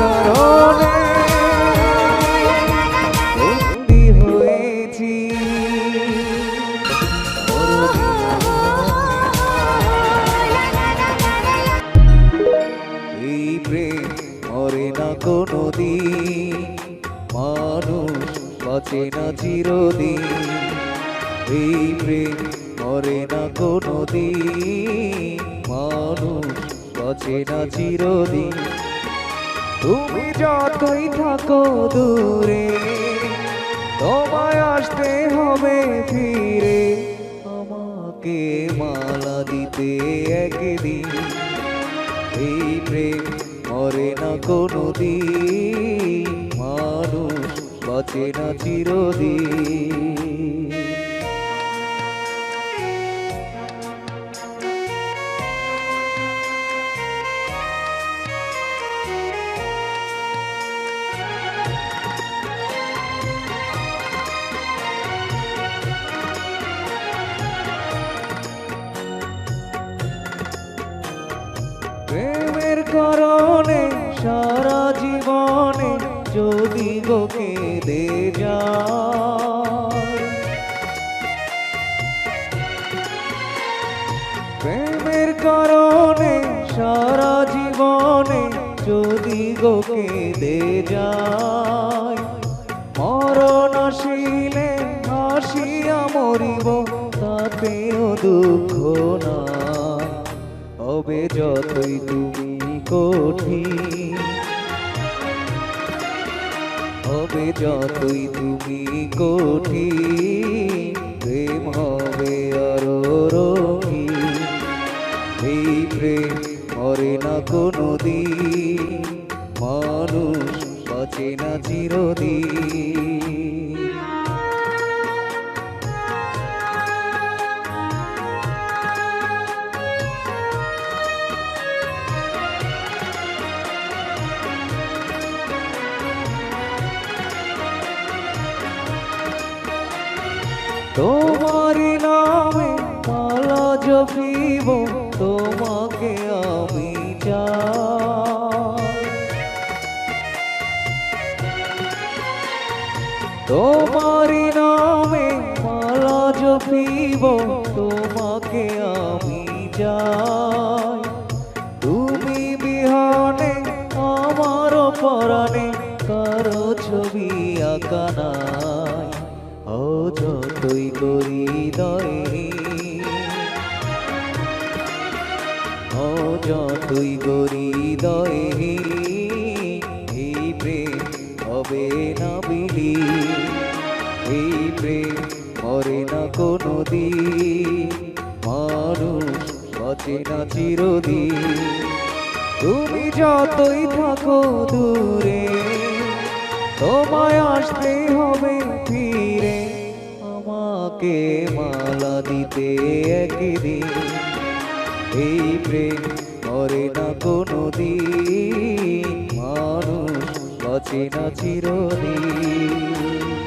কারণে হয়েছি এই প্রেম মরে না কোনো দিন মানুষ বাঁচে না চিরদিন। এই তুমি যতই থাকো দূরে, তোমায় আসতে হবে ফিরে। আমাকে মালা দিতে একদিন, এই প্রেম মরে না কোনো দিন মানুষ বাঁচে না চিরদিন। কারণে সারা জীবনে যদি গো কেঁদে যায়। প্রেমের কারণে সারা জীবনে যদি গোকে দে যায়। মরণ আসিলে হাসিয়া মরিব, তাতেও দুঃখ নাই। হবে যতই তুমি কঠিন। হবে যতই তুমি কঠিন, প্রেম হবে আরও রঙিন। এই প্রেম মরে না কোনো দিন মানুষ বাঁচে না চিরদিন। তোমারি নামে মালা জপিব তোমাকে আমি চাই। তোমারি নামে মালা জপিব তোমাকে আমি চাই। তুমি বিহানে আমার পরাণে, কারও ছবি আঁকা নাই। ও যতই করি দয়ে ও যতই করি দয়ে এই প্রেম, হবে না বিলি। এই প্রেম, মরে না কোনো দিন মানুষ বাঁচে না চিরদিন। তুমি যতই থাকো দূরে, তোমায় আসতে হবে ফিরে আমাকে মালা দিতে একদিন। এই প্রেম করে না কোনো দিন মানুষ বাঁচে না চিরদিন।